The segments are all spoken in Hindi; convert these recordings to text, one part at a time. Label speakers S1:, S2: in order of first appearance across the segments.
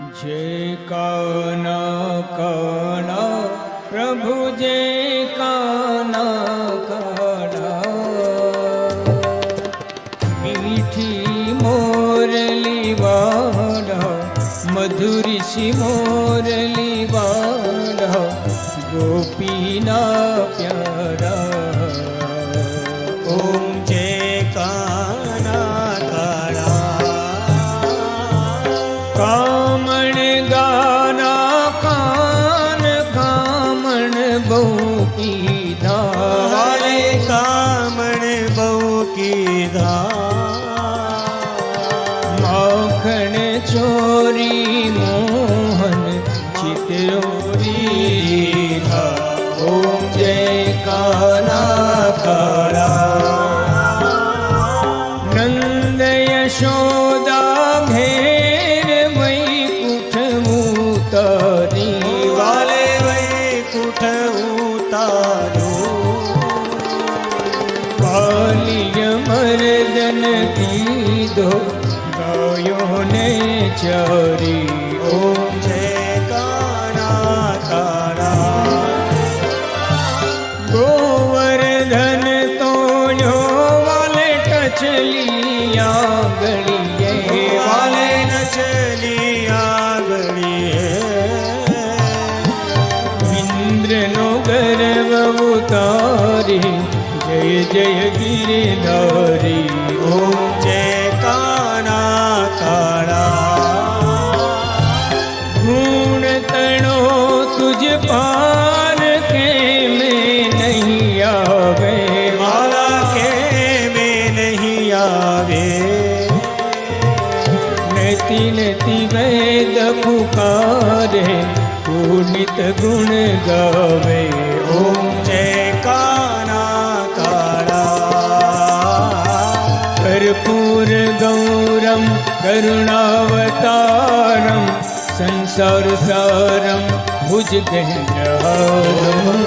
S1: जे काना काना प्रभु जे काना काना मीठी मोरली बाड़ा मधुरी सी मोरली बाड़ा गोपीना प्यारा
S2: की
S1: माखण चोरी मोहन चितोरी
S2: ओम
S1: जय काना कारा नंद यशोदा घेर मई कुठ मुतरी।
S2: वाले वही कुठ उतारू
S1: મર્દન કીધો ગાયોને ચરી
S2: ઓમ જય કાના કાળા
S1: ગોવર્ધન તોડ્યો વાલે ટચલિયા ગળીએ. વાલે
S2: ન ચલી આગળીએ
S1: ઇન્દ્રનો ગર્વ ઉતારી जय जय गिरिधारी
S2: ओम जय काना काड़ा
S1: गुण तनो तुझ पार के में नहीं आवे।
S2: माला के में नहीं आवे।
S1: नती नती वेद पुकारे पूर्णित गुण गावे। કર્પૂર ગૌરમ કરુણાવતારમ સંસાર સારમ ભુજગેન્દ્રહારમ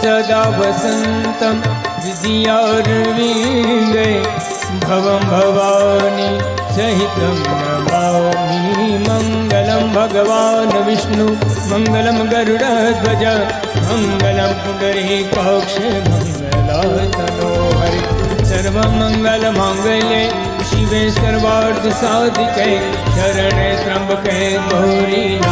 S1: સદા વસંતમ વિદ્યારવિંદે ભવમ ભવાની સહિતમ નમામિ મંગલમ ભગવાન વિષ્ણુ મંગલમ ગરુડધ્વજ મંગલમ પુંડરીકાક્ષ મંગલાતનો હરિ मंगल मांगल्ये शिवे सर्वार्थ साधिके शरणे त्र्यंबके गौरी।